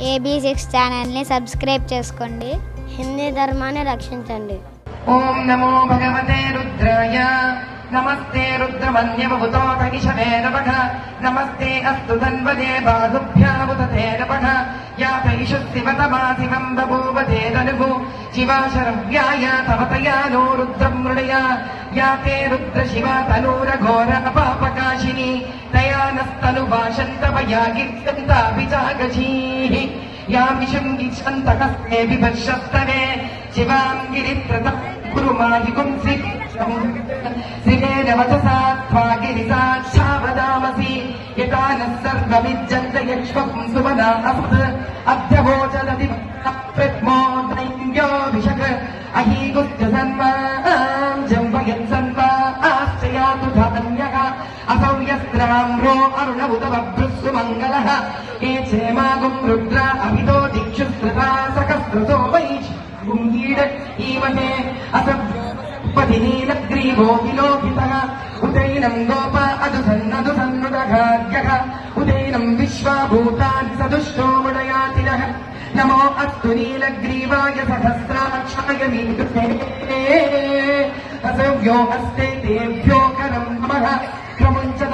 AB six ఛానల్ని subscribe చేసుకోండి. హిందీ ధర్మాన్ని రక్షించండి. ఓం నమో భగవతే రుద్రాయ. నమస్తే రుద్రమన్యవభుతోత కిశవే నమః. నమస్తే అస్తు ధన్వదే బాహుభ్యాముదతే నమః. యాతైషు శివతమా శివం బభూవ తేదనుగు శివాశరవ్యాయ తవతయా నో రుద్రం మృడయ. యాతే రుద్ర శివ తనూర ఘోర పాపకాశిని తను భాషంతవయా గిర్తంతాభిజాగజీః యామిషం గిచ్చంతకస్తే విభర్షస్తనే శివాం గిరిప్రద గురుమాహి గుంసి శివేన వచసా త్వా గిరిసాక్షావదామసి యథా నః సర్వమిజ్జంత యక్ష్మం సుమనా అసత్ అసౌ యస్త్రామ్రో అరుణ ఉత ఏ క్షేమాగం రుద్ర అభితో దిక్షుస్రతా సకస్రతో వైష్ గుంగీడ ఈమహే అసభ్యోపతి నీలగ్రీవో విలోకితः ఉదైనం గోప అదుసన్నదు సన్నుదఘార్యః ఉదైనం విశ్వాభూతాని సదుష్టో ముడయాతినః నమో అస్తు నీలగ్రీవాయ సహస్రాక్షాయ మీ అసవ్యో హస్తే తేభ్యో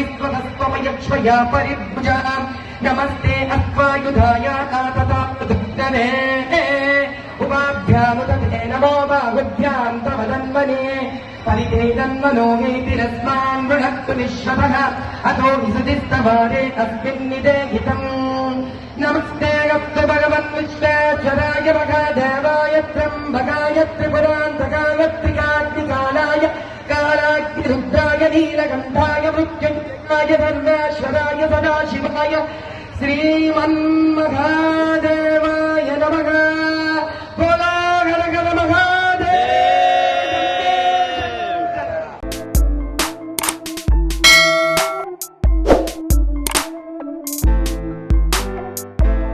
తయాస్మాన్ విశ్వహస్త్వమయక్ష్మయా పరిభుజా నమస్తే అశ్వాయుధాయ తథానే ఉపాభ్యాముదే నమో బాహుభ్యాం తవ తన్మనే పరితే తన్మనో హేతిరస్మాన్ వృణక్తు విశ్వతః అతో విసుదిస్తవారే అస్మిన్ నిదేహితం నమస్తే नीलकण्ठाय मृत्युञ्जयाय धर्मेश्वराय सदाशिवाय श्रीमन्महादेव